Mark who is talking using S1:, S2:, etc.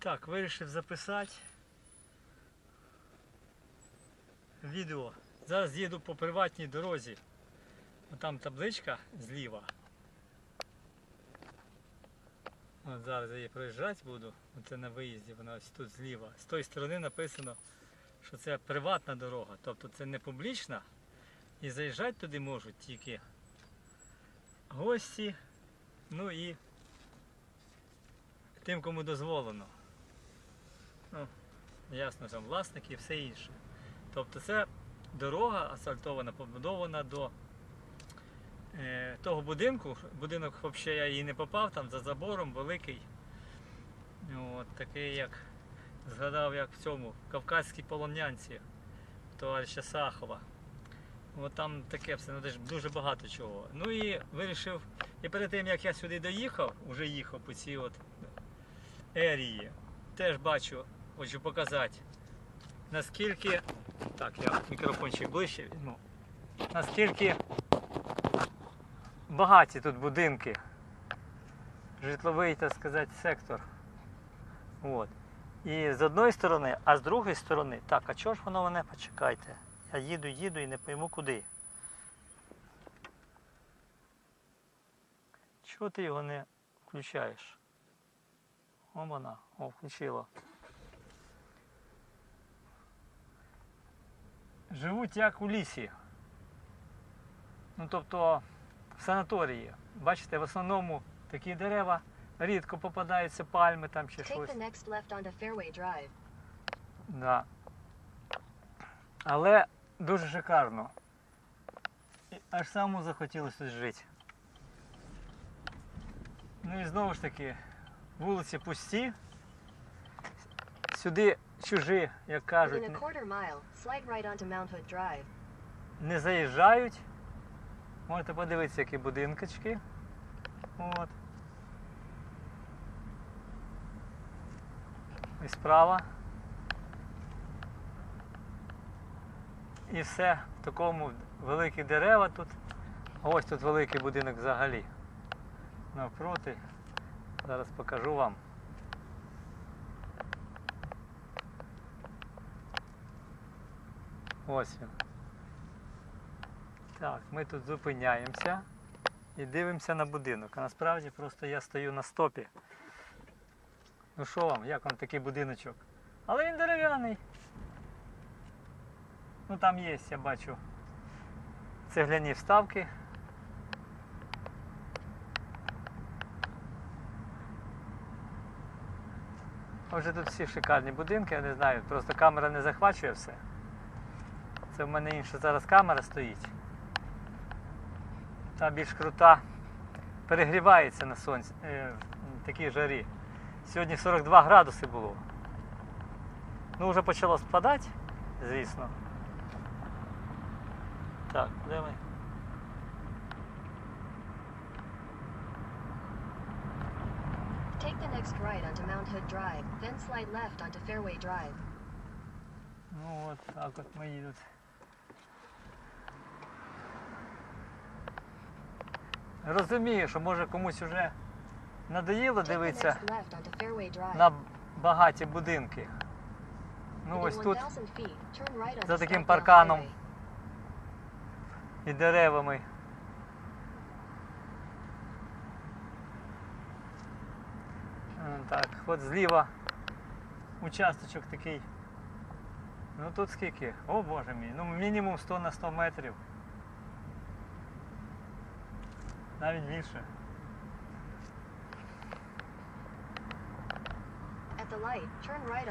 S1: Так, вирішив записати відео. Зараз їду по приватній дорозі. Там табличка зліва. От зараз я її проїжджати буду. Оце на виїзді, вона ось тут зліва. З тої сторони написано, що це приватна дорога, тобто це не публічна. І заїжджати туди можуть тільки гості, ну і тим, кому дозволено. Ну, ясно, там власники і все інше. Тобто це дорога асфальтована, побудована до е, того будинку. Будинок взагалі я її не попав, там за забором великий. От, такий, як згадав, як в цьому Кавказькій полонянці товариша Сахова. От там таке все, ну, дуже- багато чого. Ну і вирішив, і перед тим як я сюди доїхав, вже їхав по цій от ерії, теж бачу, хочу показати, наскільки. Так, я мікрофончик ближче візьму. Наскільки багаті тут будинки. Житловий, так сказати, сектор. От. І з одної сторони, а з другої сторони, так, а чого ж воно мене почекайте? Я їду, їду і не пойму куди. Чого ти його не включаєш? О, вона, о, включила. Живуть як у лісі. Ну тобто в санаторії. Бачите, в основному такі дерева, рідко попадаються пальми там чи
S2: Take
S1: щось.
S2: the next left onto Fairway Drive.
S1: Да. Але дуже шикарно. І аж самому захотілося тут жити. Ну і знову ж таки, вулиці пусті. Сюди чужі, як кажуть, не, заїжджають. Можете подивитися, які будинкочки. От. І справа. І все в такому великі дерева тут. Ось тут великий будинок взагалі. Навпроти. Зараз покажу вам. Ось він. Так, ми тут зупиняємося і дивимося на будинок. А насправді просто я стою на стопі. Ну що вам, як вам такий будиночок? Але він дерев'яний. Ну там є, я бачу, цегляні вставки. Отже, тут всі шикарні будинки, я не знаю, просто камера не захвачує все. Це в мене інша зараз камера стоїть. Та більш крута. Перегрівається на сонці, е, в такій жарі. Сьогодні 42 градуси було. Ну, вже почало спадати, звісно. Так, де ми?
S2: Take the next right onto Mount Hood Drive, then slide left onto Fairway Drive.
S1: Ну от так от ми їдуть. Розумію, що може комусь вже надоїло дивитися на багаті будинки. Ну ось тут
S2: 1,000 feet, turn right onto
S1: за таким парканом. І деревами. Е, Так, от зліва участочок такий. Ну тут скільки? О боже мій, ну мінімум 100 на 100 метрів. Навіть більше.
S2: At the light, turn right